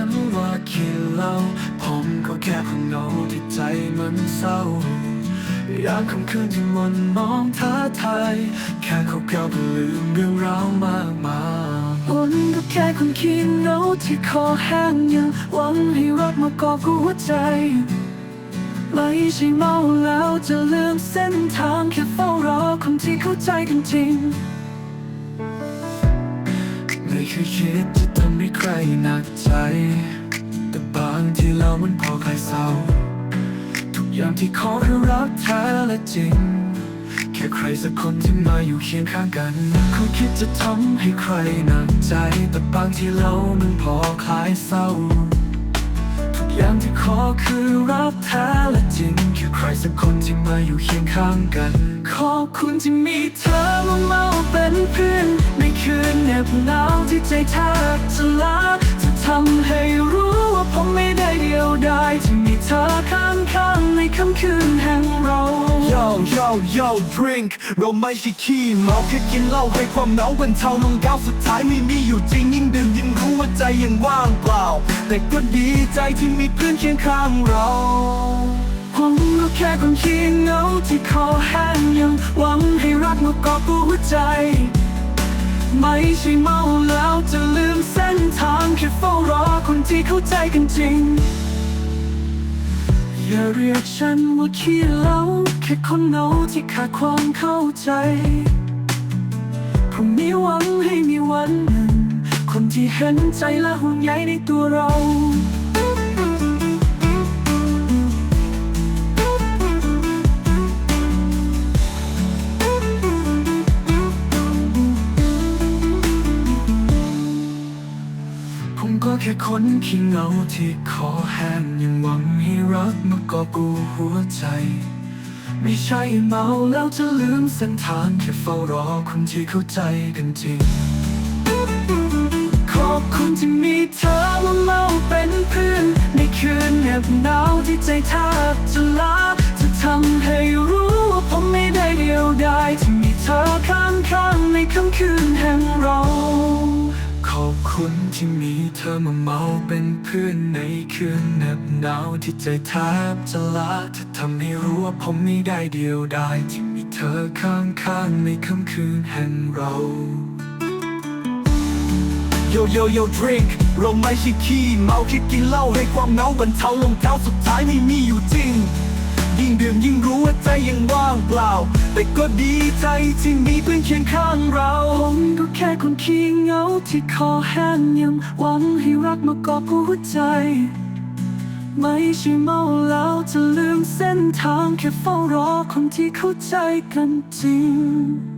ฉันว่าขี้เหล้าผมก็แค่คนเหงาที่ใจมันเศร้า อยากคำคืนที่มันมองท้าทายแค่เขาเก่าๆก็ลืมเรื่องราวมากมายผมก็แค่คนขี้เหงาที่คอแห้งยังหวังให้รักมากอบหัวใจไม่ใช่เมาแล้วจะลืมเส้นทางแค่เฝ้ารอคนที่เข้าใจกันจริง เคยคิดจะทำให้ใครหนักใจ แต่บางทีเรามันพอใครเศร้า ทุกอย่างที่ขอคือรักแท้และจริง แค่ใครสักคนที่มาอยู่เคียงข้างกันเขาคิดจะทำให้ใครหนักใจ แต่บางทีเรามันพอคลายเศร้า ทุกอย่างที่ขอคือรักแท้และจริง แค่ใครสักคนที่มาอยู่เคียงข้างกัน ขอบคุณที่มีเธอ บหนาวที่ใจแทบจะลาจะทำให้รู้ว่าผมไม่ได้เดียวดายที่มีเธอข้างข้างๆในค่ำคืนแห่งเรา Yo yo yo drink เราไม่ใช่ขี้เมาแค่กินเหล้าให้ความเหงาบรรเทาลงก้าวสุดท้ายไม่มีอยู่จริงยิ่งดื่มยิ่งรู้ว่าใจยังว่างเปล่า แต่ก็ดีใจที่มีเพื่อนเคียงข้างเราผมก็แค่คนขี้เหงาที่คอแห้งยังหวังให้รักมากอบหัวใจ ใช่เมาแล้วจะลืมเส้นทางแค่เฝ้ารอคนที่เข้าใจกันจริง อย่าเรียกฉันว่าขี้เหล้าแค่คนเหงาที่ขาดความเข้าใจผมมีหวังให้มีวันหนึ่ง คนที่เห็นใจและห่วงใยในตัวเรา แค่คนขี้เหงาที่คอแห้งยังหวังให้รักมากอบกูหัวใจ ไม่ใช่เมาแล้วจะลืมเส้นทางแค่เฝ้ารอคนที่เข้าใจกันจริง ขอบคุณที่มีเธอมาเมาเป็นเพื่อนในคืนเหน็บหนาวที่ใจแทบจะลาจะทำให้รู้ว่าผมไม่ได้เดียวดายที่มีเธอข้างข้างๆในค่ำคืนแห่ง คุณที่มีเธอมาเมาเป็นเพื่อนในคืนเหน็บหนาวที่ใจแทบจะลาเธอทำให้รู้ว่าผมไม่ได้เดียวดายที่มีเธอข้างข้างๆในค่ำคืนแห่งเรา Yo yo yo drink เราไม่ใช่ขี้เมาแค่กินเหล้าให้ความเหงาบรรเทาลงก้าสุดท้ายไม่มีอยู่จริง ยิ่งดื่มยิ่งรู้ว่าใจยังว่างเปล่า แต่ก็ดีใจที่มีเพื่อนเคียงข้างเรา ผมก็แค่คนขี้เหงาที่คอแห้งยังหวังให้รักมากอบหัวใจ ไม่ใช่เมาแล้วจะลืมเส้นทางแค่เฝ้ารอคนที่เข้าใจกันจริง